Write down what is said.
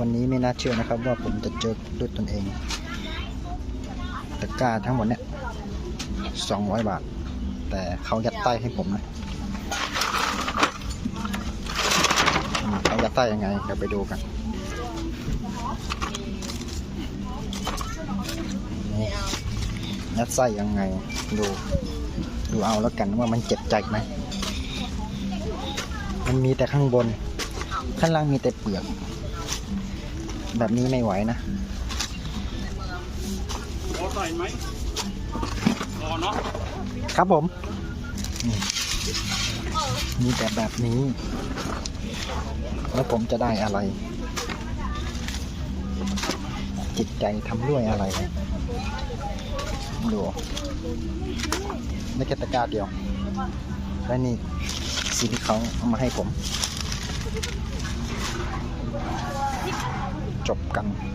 วันนี้ไม่น่าเชื่อนะครับ ว่าผมจะเจอด้วยตนเอง ตะกร้าทั้งหมดเนี่ยสองร้อยบาท แต่เขายัดใต้ให้ผมนะเขายัดใต้ยังไงเดี๋ยวไปดูกันนี่ยัดไส้ยังไงดูดูเอาแล้วกันว่ามันเจ็บใจไหมมันมีแต่ข้างบน ข้างล่างมีแต่เปลือก แบบนี้ไม่ไหวนะรอใส่ไหมรอเนาะครับผม นี่มีแต่แบบนี้ แล้วผมจะได้อะไร จิตใจทำด้วยอะไรดูไม่แค่ตะกร้าเดียว และนี่สิ่งที่เขาเอามาให้ผม จบกัน